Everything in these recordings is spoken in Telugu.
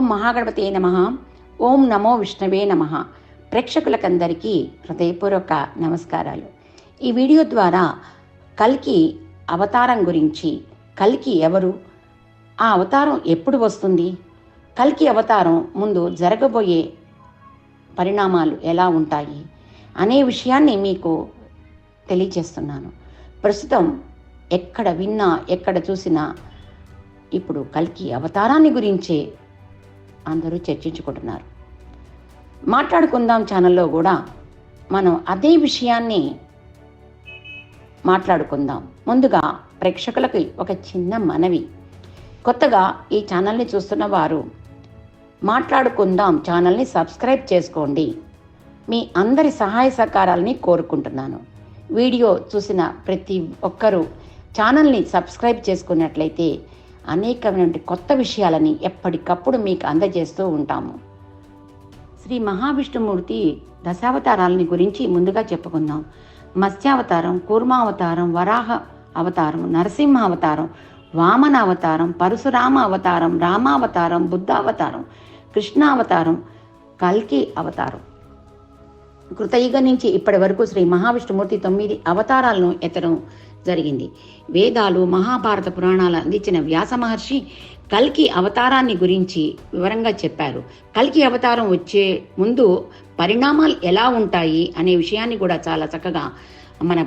ఓం మహాగణపతి నమ. ఓం నమో విష్ణవే నమ. ప్రేక్షకులకందరికీ హృదయపూర్వక నమస్కారాలు. ఈ వీడియో ద్వారా కల్కి అవతారం గురించి కల్కి ఎవరు ఆ అవతారం ఎప్పుడు వస్తుంది కల్కి అవతారం ముందు జరగబోయే పరిణామాలు ఎలా ఉంటాయి అనే విషయాన్ని మీకు తెలియజేస్తున్నాను. ప్రస్తుతం ఎక్కడ విన్నా ఎక్కడ చూసినా ఇప్పుడు కల్కి అవతారాన్ని గురించే అందరూ చర్చించుకుంటున్నారు. మాట్లాడుకుందాం ఛానల్లో కూడా మనం అదే విషయాన్ని మాట్లాడుకుందాం. ముందుగా ప్రేక్షకులకి ఒక చిన్న మనవి. కొత్తగా ఈ ఛానల్ని చూస్తున్న వారు మాట్లాడుకుందాం ఛానల్ని సబ్స్క్రైబ్ చేసుకోండి. మీ అందరి సహాయ సహకారాలని కోరుకుంటున్నాను. వీడియో చూసిన ప్రతి ఒక్కరూ ఛానల్ని సబ్స్క్రైబ్ చేసుకున్నట్లయితే అనేకమైనటువంటి కొత్త విషయాలని ఎప్పటికప్పుడు మీకు అందజేస్తూ ఉంటాము. శ్రీ మహావిష్ణుమూర్తి దశావతారాలని గురించి ముందుగా చెప్పుకుందాం. మత్స్యావతారం కూర్మావతారం వరాహ అవతారం నరసింహ అవతారం వామన అవతారం పరశురామ అవతారం రామావతారం బుద్ధావతారం కృష్ణావతారం కల్కి అవతారం. కృతయుగ నుంచి ఇప్పటి వరకు శ్రీ మహావిష్ణుమూర్తి తొమ్మిది అవతారాలను ఎత్తడం జరిగింది. వేదాలు మహాభారత పురాణాలు అందించిన వ్యాస మహర్షి కల్కి అవతారాన్ని గురించి వివరంగా చెప్పారు. కల్కి అవతారం వచ్చే ముందు పరిణామాలు ఎలా ఉంటాయి అనే విషయాన్ని కూడా చాలా చక్కగా మన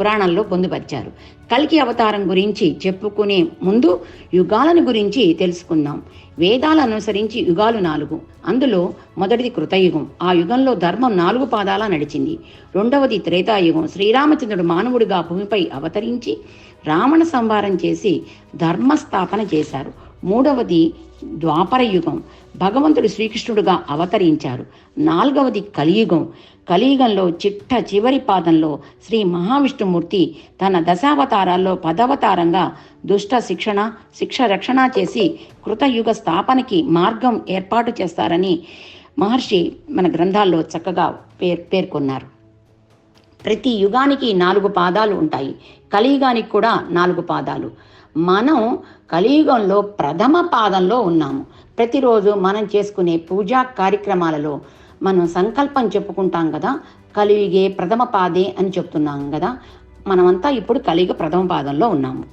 పురాణాల్లో పొందుపరిచారు. కల్కి అవతారం గురించి చెప్పుకునే ముందు యుగాలను గురించి తెలుసుకుందాం. వేదాలు అనుసరించి యుగాలు నాలుగు. అందులో మొదటిది కృతయుగం. ఆ యుగంలో ధర్మం నాలుగు పాదాల నడిచింది. రెండవది త్రేతాయుగం. శ్రీరామచంద్రుడు మానవుడిగా భూమిపై అవతరించి రావణ సంహారం చేసి ధర్మస్థాపన చేశారు. మూడవది ద్వాపర యుగం. భగవంతుడు శ్రీకృష్ణుడుగా అవతరించారు. నాలుగవది కలియుగం. కలియుగంలో చిట్ట చివరి పాదంలో శ్రీ మహావిష్ణుమూర్తి తన దశావతారాల్లో పదవతారంగా దుష్ట శిక్షణ శిక్ష రక్షణ చేసి కృతయుగ స్థాపనకి మార్గం ఏర్పాటు చేస్తారని మహర్షి మన గ్రంథాల్లో చక్కగా పేర్ పేర్కొన్నారు. ప్రతి యుగానికి నాలుగు పాదాలు ఉంటాయి. కలియుగానికి కూడా నాలుగు పాదాలు. మనం కలియుగంలో ప్రథమ పాదంలో ఉన్నాము. ప్రతిరోజు మనం చేసుకునే పూజా కార్యక్రమాలలో మనం సంకల్పం చెప్పుకుంటాం కదా కలియుగే ప్రథమ పాదే అని చెప్తున్నాం కదా మనమంతా ఇప్పుడు కలియుగ ప్రథమ పాదంలో ఉన్నాము.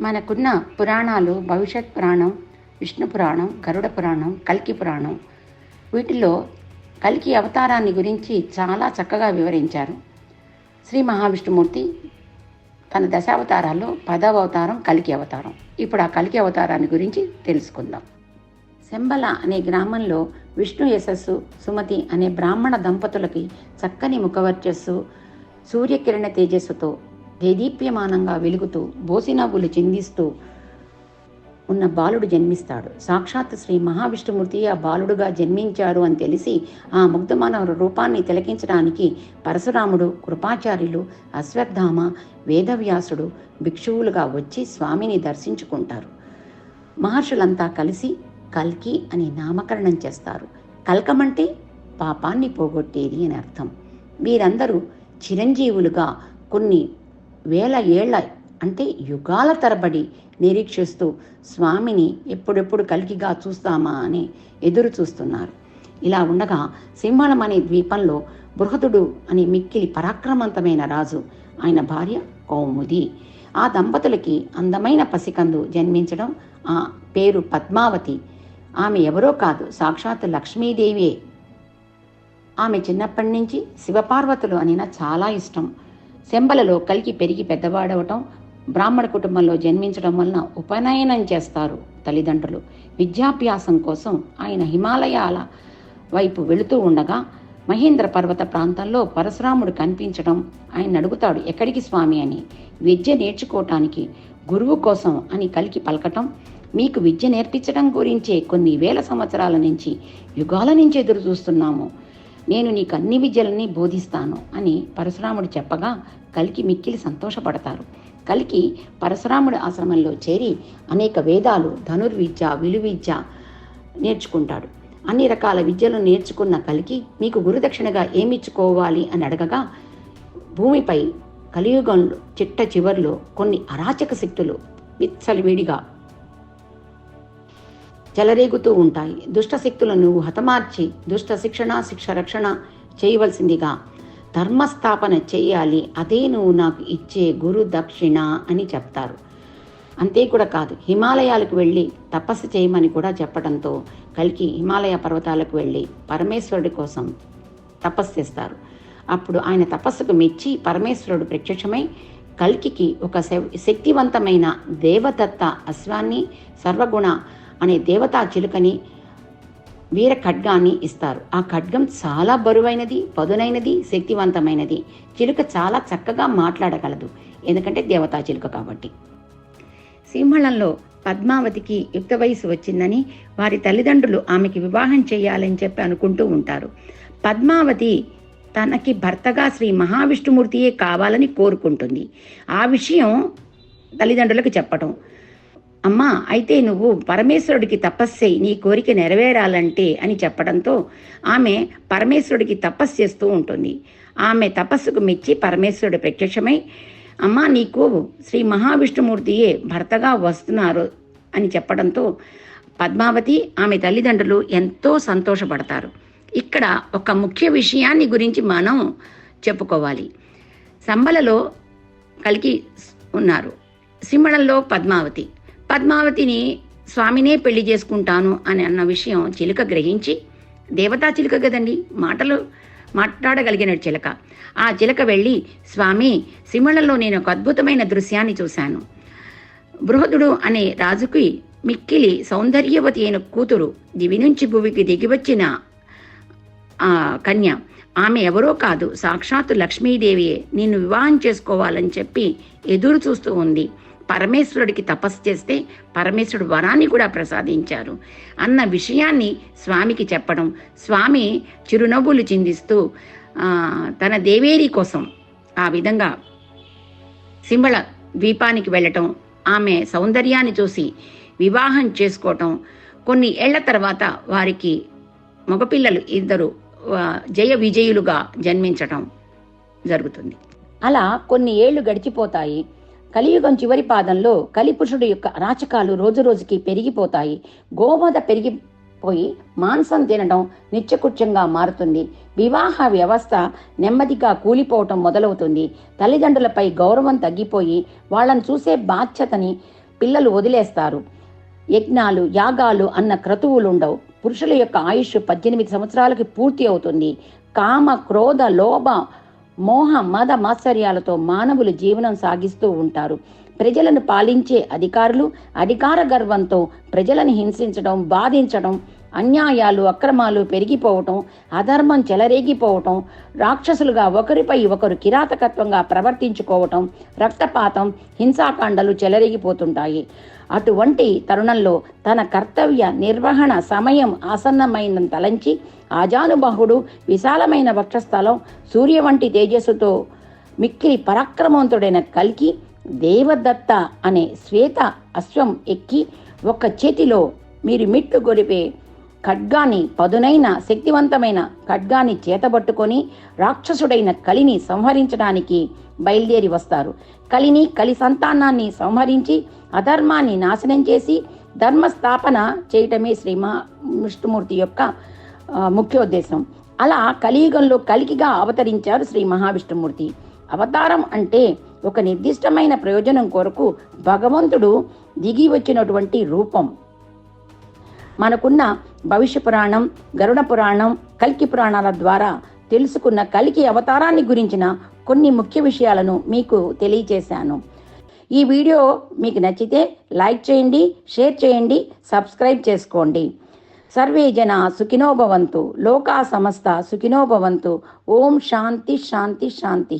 మనకున్న పురాణాలు భవిష్యత్ పురాణం విష్ణు పురాణం గరుడ పురాణం కల్కి పురాణం వీటిలో కల్కి అవతారాన్ని గురించి చాలా చక్కగా వివరించారు. శ్రీ మహావిష్ణుమూర్తి తన దశావతారాల్లో పదవ అవతారం కలికి అవతారం. ఇప్పుడు ఆ కలికి అవతారాన్ని గురించి తెలుసుకుందాం. శంబల అనే గ్రామంలో విష్ణు యశస్సు సుమతి అనే బ్రాహ్మణ దంపతులకి చక్కని ముఖవర్చస్సు సూర్యకిరణ తేజస్సుతో దేదీప్యమానంగా వెలుగుతూ బోసినవ్వులు చిందిస్తూ ఉన్న బాలుడు జన్మిస్తాడు. సాక్షాత్ శ్రీ మహావిష్ణుమూర్తి ఆ బాలుడుగా జన్మించారు అని తెలిసి ఆ ముగ్ధమానవ రూపాన్ని తిలకించడానికి పరశురాముడు కృపాచార్యులు అశ్వత్థామ వేదవ్యాసుడు భిక్షువులుగా వచ్చి స్వామిని దర్శించుకుంటారు. మహర్షులంతా కలిసి కల్కి అని నామకరణం చేస్తారు. కల్కమంటే పాపాన్ని పోగొట్టేది అని అర్థం. వీరందరూ చిరంజీవులుగా కొన్ని వేల ఏళ్ళ అంటే యుగాల తరబడి నిరీక్షిస్తూ స్వామిని ఎప్పుడెప్పుడు కలికిగా చూస్తామా అని ఎదురు చూస్తున్నారు. ఇలా ఉండగా సింహళం అనే ద్వీపంలో బృహదుడు అనే మిక్కిలి పరాక్రమవంతమైన రాజు ఆయన భార్య కౌముది. ఆ దంపతులకి అందమైన పసికందు జన్మించడం ఆ పేరు పద్మావతి. ఆమె ఎవరో కాదు సాక్షాత్ లక్ష్మీదేవియే. ఆమె చిన్నప్పటి నుంచి శివపార్వతులు అనిన చాలా ఇష్టం. శంబలలో కలికి పెరిగి పెద్దవాడవటం బ్రాహ్మణ కుటుంబంలో జన్మించడం వలన ఉపనయనం చేస్తారు తల్లిదండ్రులు. విద్యాభ్యాసం కోసం ఆయన హిమాలయాల వైపు వెళుతూ ఉండగా మహేంద్ర పర్వత ప్రాంతంలో పరశురాముడు కనిపించడం ఆయన అడుగుతాడు ఎక్కడికి స్వామి అని? విద్య నేర్చుకోవటానికి గురువు కోసం అని కలికి పలకటం మీకు విద్య నేర్పించడం గురించే కొన్ని వేల సంవత్సరాల నుంచి యుగాల నుంచి ఎదురు చూస్తున్నాము. నేను నీకు అన్ని విద్యలని బోధిస్తాను అని పరశురాముడు చెప్పగా కలికి మిక్కిలి సంతోషపడతారు. కలికి పరశురాముడి ఆశ్రమంలో చేరి అనేక వేదాలు ధనుర్విద్య విలువిద్య నేర్చుకుంటాడు. అన్ని రకాల విద్యలు నేర్చుకున్న కలికి మీకు గురుదక్షిణగా ఏమిచ్చుకోవాలి అని అడగగా భూమిపై కలియుగంలో చిట్ట చివర్లో కొన్ని అరాచక శక్తులు విచ్చలివిడిగా చెలరేగుతూ ఉంటాయి. దుష్ట శక్తులను హతమార్చి దుష్ట శిక్షణ శిక్ష రక్షణ చేయవలసిందిగా ధర్మస్థాపన చేయాలి అదే నువ్వు నాకు ఇచ్చే గురు దక్షిణ అని చెప్తారు. అంతే కూడా కాదు హిమాలయాలకు వెళ్ళి తపస్సు చేయమని కూడా చెప్పడంతో కలికి హిమాలయ పర్వతాలకు వెళ్ళి పరమేశ్వరుడి కోసం తపస్సు చేస్తారు. అప్పుడు ఆయన తపస్సుకు మెచ్చి పరమేశ్వరుడు ప్రత్యక్షమై కల్కికి ఒక శక్తివంతమైన దేవదత్త అశ్వాన్ని సర్వగుణ అనే దేవతా చిలుకని వీర ఖడ్గాన్ని ఇస్తారు. ఆ ఖడ్గం చాలా బరువైనది పదునైనది శక్తివంతమైనది. చిలుక చాలా చక్కగా మాట్లాడగలదు. ఎందుకంటే దేవతా చిలుక కాబట్టి. సింహళంలో పద్మావతికి యుక్త వయసు వచ్చిందని వారి తల్లిదండ్రులు ఆమెకి వివాహం చేయాలని చెప్పి అనుకుంటూ ఉంటారు. పద్మావతి తనకి భర్తగా శ్రీ మహావిష్ణుమూర్తియే కావాలని కోరుకుంటుంది. ఆ విషయం తల్లిదండ్రులకు చెప్పటం. అమ్మా అయితే నువ్వు పరమేశ్వరుడికి తపస్సై నీ కోరిక నెరవేరాలంటే అని చెప్పడంతో ఆమె పరమేశ్వరుడికి తపస్సు చేస్తూ ఉంటుంది. ఆమె తపస్సుకు మెచ్చి పరమేశ్వరుడు ప్రత్యక్షమై అమ్మా నీకు శ్రీ మహావిష్ణుమూర్తియే భర్తగా వస్తున్నారు అని చెప్పడంతో పద్మావతి ఆమె తల్లిదండ్రులు ఎంతో సంతోషపడతారు. ఇక్కడ ఒక ముఖ్య విషయాన్ని గురించి మనం చెప్పుకోవాలి. సంబలలో కలిగి ఉన్నారు. సింహళంలో పద్మావతి పద్మావతిని స్వామినే పెళ్ళి చేసుకుంటాను అని అన్న విషయం చిలుక గ్రహించి దేవతా చిలుక కదండి మాటలు మాట్లాడగలిగిన చిలక. ఆ చిలక వెళ్ళి స్వామి సిమళలో నేను ఒక అద్భుతమైన దృశ్యాన్ని చూశాను. బృహదుడు అనే రాజుకి మిక్కిలి సౌందర్యవతి అయిన కూతురు దివి నుంచి భూమికి దిగివచ్చిన ఆ కన్య. ఆమె ఎవరో కాదు సాక్షాత్తు లక్ష్మీదేవియే. నిన్ను వివాహం చేసుకోవాలని చెప్పి ఎదురు చూస్తూ ఉంది. పరమేశ్వరుడికి తపస్సు చేస్తే పరమేశ్వరుడు వరాన్ని కూడా ప్రసాదించారు. అన్న విషయాన్ని స్వామికి చెప్పడం స్వామి చిరునవ్వులు చిందిస్తూ తన దేవేరి కోసం ఆ విధంగా సింబళ ద్వీపానికి వెళ్ళటం ఆమె సౌందర్యాన్ని చూసి వివాహం చేసుకోవటం కొన్ని ఏళ్ళ తర్వాత వారికి మగపిల్లలు ఇద్దరు జయ విజయులుగా జన్మించటం జరుగుతుంది. అలా కొన్ని ఏళ్ళు గడిచిపోతాయి. కలియుగం చివరి పాదంలో కలిపురుషుడు యొక్క అరాచకాలు రోజు రోజుకి పెరిగిపోతాయి. గోవధ పెరిగిపోయి మాంసం తినడం నిత్యకృత్యంగా మారుతుంది. వివాహ వ్యవస్థ నెమ్మదిగా కూలిపోవటం మొదలవుతుంది. తల్లిదండ్రులపై గౌరవం తగ్గిపోయి వాళ్ళని చూసే బాధ్యతని పిల్లలు వదిలేస్తారు. యజ్ఞాలు యాగాలు అన్న క్రతువులుండవు. పురుషుల యొక్క ఆయుష్ పద్దెనిమిది సంవత్సరాలకి పూర్తి అవుతుంది. కామ క్రోధ లోభ మోహ మద మాత్సర్యాలతో మానవులు జీవనం సాగిస్తూ ఉంటారు. ప్రజలను పాలించే అధికారులు అధికార గర్వంతో ప్రజలను హింసించడం బాధించడం అన్యాయాలు అక్రమాలు పెరిగిపోవటం అధర్మం చెలరేగిపోవటం రాక్షసులుగా ఒకరిపై ఒకరు కిరాతకత్వంగా ప్రవర్తించుకోవటం రక్తపాతం హింసాకాండలు చెలరేగిపోతుంటాయి. అటువంటి తరుణంలో తన కర్తవ్య నిర్వహణ సమయం ఆసన్నమైన తలంచి ఆజానుబాహుడు విశాలమైన వక్షస్థలం సూర్య వంటి తేజస్సుతో మిక్కిలి పరాక్రమవంతుడైన కల్కి దేవదత్త అనే శ్వేత అశ్వం ఎక్కి ఒక చేతిలో మీరు మిట్టు గొరిపే ఖడ్గాని పదునైన శక్తివంతమైన ఖడ్గాని చేతబట్టుకొని రాక్షసుడైన కలిని సంహరించడానికి బయలుదేరి వస్తారు. కలిని కలి సంతానాన్ని సంహరించి అధర్మాన్ని నాశనం చేసి ధర్మస్థాపన చేయటమే శ్రీ విష్ణుమూర్తి యొక్క ముఖ్యోద్దేశం. అలా కలియుగంలో కలికిగా అవతరించారు శ్రీ మహావిష్ణుమూర్తి. అవతారం అంటే ఒక నిర్దిష్టమైన ప్రయోజనం కొరకు భగవంతుడు దిగి వచ్చినటువంటి రూపం. మనకున్న భవిష్య పురాణం గరుడ పురాణం కల్కి పురాణాల ద్వారా తెలుసుకున్న కలికి అవతారాన్ని గురించిన కొన్ని ముఖ్య విషయాలను మీకు తెలియచేశాను. ఈ వీడియో మీకు నచ్చితే లైక్ చేయండి షేర్ చేయండి సబ్స్క్రైబ్ చేసుకోండి. సర్వే జన సుఖినోభవంతు లోకా సమస్త సుఖినోభవంతు ఓం శాంతి శాంతి శాంతి.